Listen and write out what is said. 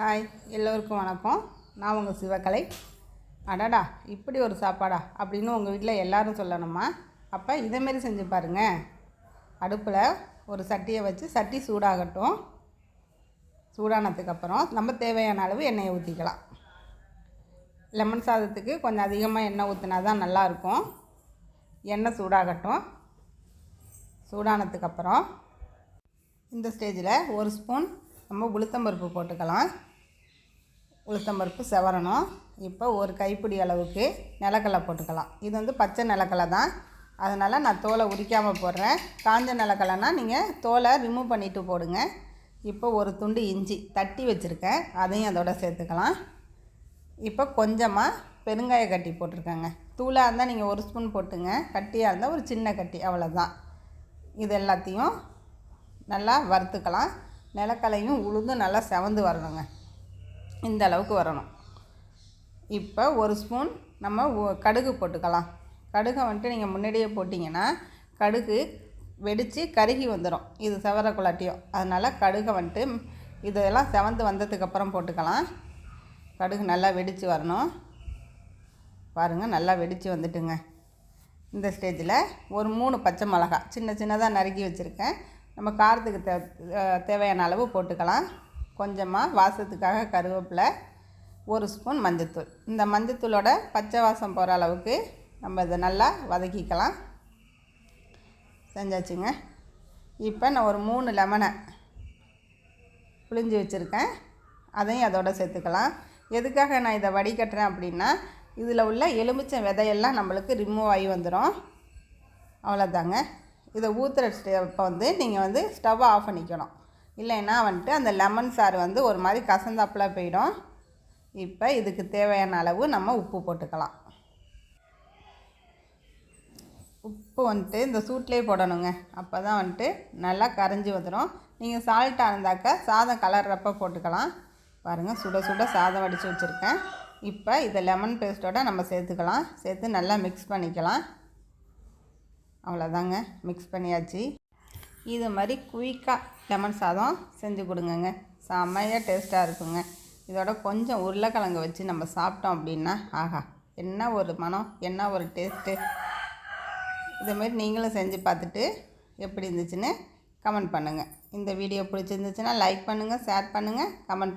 Hi எல்லோருக்கும் வணக்கம். நான் உங்கள் சிவகலை. அடடா இப்படி ஒரு சாப்பாடா? அப்படின்னு உங்கள் வீட்டில் எல்லாரும் சொல்லணுமா? அப்போ இதேமாரி செஞ்சு பாருங்கள் அடுப்பில் ஒரு சட்டியை வச்சு சட்டி சூடாகட்டும். சூடானதுக்கப்புறம் நம்ம தேவையான அளவு எண்ணெயை ஊற்றிக்கலாம் லெமன் சாதத்துக்கு கொஞ்சம் அதிகமாக எண்ணெய் ஊற்றினா தான் நல்லாயிருக்கும். எண்ணெய் சூடாகட்டும். சூடானதுக்கப்புறம் இந்த ஸ்டேஜில் ஒரு ஸ்பூன் நம்ம உளுத்தம்பருப்பு போட்டுக்கலாம். உளுத்தம்பருப்பு செவரணும். இப்போ ஒரு கைப்பிடி அளவுக்கு நிலக்கடலை போட்டுக்கலாம். இது வந்து பச்சை நிலக்கடலை தான். அதனால் நான் தோலை உரிக்காமல் போடுறேன். காஞ்ச நிலக்கடலைனா நீங்கள் தோலை ரிமூவ் பண்ணிவிட்டு போடுங்க. இப்போ ஒரு துண்டு இஞ்சி தட்டி வச்சுருக்கேன். அதையும் அதோட சேர்த்துக்கலாம். இப்போ கொஞ்சமாக பெருங்காய கட்டி போட்டிருக்கேங்க. தூளாக இருந்தால் நீங்கள் ஒரு ஸ்பூன் போட்டுங்க. கட்டியாக இருந்தால் ஒரு சின்ன கட்டி அவ்வளோதான் இது எல்லாத்தையும் நல்லா வறுத்துக்கலாம். நிலக்கலையும் உளுந்தும் நல்லா செவந்து வரணுங்க. இந்த அளவுக்கு வரணும். இப்போ ஒரு ஸ்பூன் நம்ம கடுகு போட்டுக்கலாம். கடுகை வந்துட்டு நீங்கள் முன்னாடியே போட்டிங்கன்னா கடுகு வெடித்து கருகி வந்துடும் இது செவரக்குள்ளாட்டியும் அதனால் கடுகை வந்துட்டு இதெல்லாம் செவந்து வந்ததுக்கப்புறம் போட்டுக்கலாம். கடுகு நல்லா வெடித்து வரணும். பாருங்கள் நல்லா வெடித்து வந்துட்டுங்க. இந்த ஸ்டேஜில் ஒரு மூணு பச்சை மிளகா சின்ன சின்னதாக நறுக்கி வச்சுருக்கேன். நம்ம காரத்துக்கு தே தேவையான அளவு போட்டுக்கலாம். கொஞ்சமாக வாசத்துக்காக கருவேப்பிலை ஒரு ஸ்பூன் மஞ்சத்தூள். இந்த மஞ்சத்தூளோட பச்சை வாசம் போகிற அளவுக்கு நம்ம இதை நல்லா வதக்கிக்கலாம். செஞ்சாச்சுங்க. இப்போ நான் ஒரு மூணு லெமனை புளிஞ்சு வச்சுருக்கேன். அதையும் அதோட சேர்த்துக்கலாம். எதுக்காக நான் இதை வடிகட்டுறேன் அப்படின்னா இதில் உள்ள எலுமிச்சை விதையெல்லாம் நம்மளுக்கு ரிமூவ் ஆகி வந்துடும் அவ்வளோதாங்க இதை ஊற்றுற ஸ்டெப்பை வந்து நீங்கள் வந்து ஸ்டவ்வை ஆஃப் பண்ணிக்கணும். இல்லைன்னா வந்துட்டு அந்த லெமன் சாறு வந்து ஒரு மாதிரி கசந்தாப்பில் போயிடும். இப்போ இதுக்கு தேவையான அளவு நம்ம உப்பு போட்டுக்கலாம். உப்பு வந்துட்டு இந்த சூட்லேயே போடணுங்க. அப்போ தான் வந்துட்டு நல்லா கரைஞ்சி வந்துடும் நீங்கள் சால்ட்டாக இருந்தாக்கா சாதம் கலர்றப்ப போட்டுக்கலாம். பாருங்கள் சுட சுட சாதம் வடித்து வச்சுருக்கேன். இப்போ இதை லெமன் பேஸ்ட்டோட நம்ம சேர்த்துக்கலாம். சேர்த்து நல்லா மிக்ஸ் பண்ணிக்கலாம். அவ்வளோதாங்க மிக்ஸ் பண்ணியாச்சு. இது மாதிரி குயிக்காக லெமன் சாதம் செஞ்சு கொடுங்கங்க. செம்மையாக டேஸ்ட்டாக இருக்குங்க. இதோட கொஞ்சம் உருளைக்கிழங்கு வச்சு நம்ம சாப்பிட்டோம் அப்படின்னா ஆஹா என்ன ஒரு மனம் என்ன ஒரு டேஸ்ட்டு இதேமாரி நீங்களும் செஞ்சு பார்த்துட்டு எப்படி இருந்துச்சுன்னு கமெண்ட் பண்ணுங்கள் இந்த வீடியோ பிடிச்சிருந்துச்சுன்னா லைக் பண்ணுங்கள் ஷேர் பண்ணுங்கள் கமெண்ட் பண்ணுங்கள்